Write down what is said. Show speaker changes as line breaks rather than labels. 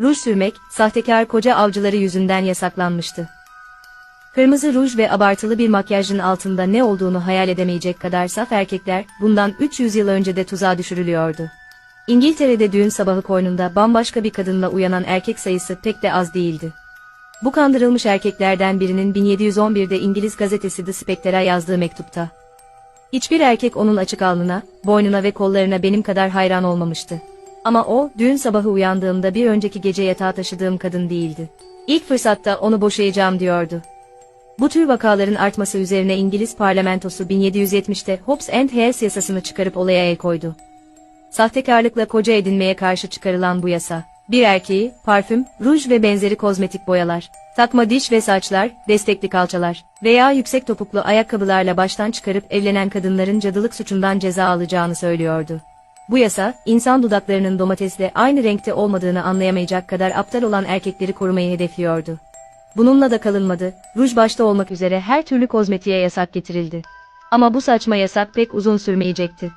ruj sürmek, sahtekar koca avcıları yüzünden yasaklanmıştı. Kırmızı ruj ve abartılı bir makyajın altında ne olduğunu hayal edemeyecek kadar saf erkekler, bundan 300 yıl önce de tuzağa düşürülüyordu. İngiltere'de düğün sabahı koynunda bambaşka bir kadınla uyanan erkek sayısı pek de az değildi. Bu kandırılmış erkeklerden birinin 1711'de İngiliz gazetesi The Spectre'a yazdığı mektupta. Hiçbir erkek onun açık alnına, boynuna ve kollarına benim kadar hayran olmamıştı. Ama o, düğün sabahı uyandığımda bir önceki gece yatağa taşıdığım kadın değildi. İlk fırsatta onu boşayacağım diyordu. Bu tür vakaların artması üzerine İngiliz parlamentosu 1770'te Hobbes and Hales yasasını çıkarıp olaya el koydu. Sahtekarlıkla koca edinmeye karşı çıkarılan bu yasa, bir erkeği, parfüm, ruj ve benzeri kozmetik boyalar, takma diş ve saçlar, destekli kalçalar veya yüksek topuklu ayakkabılarla baştan çıkarıp evlenen kadınların cadılık suçundan ceza alacağını söylüyordu. Bu yasa, insan dudaklarının domatesle aynı renkte olmadığını anlayamayacak kadar aptal olan erkekleri korumayı hedefliyordu. Bununla da kalınmadı, ruj başta olmak üzere her türlü kozmetiğe yasak getirildi. Ama bu saçma yasak pek uzun sürmeyecekti.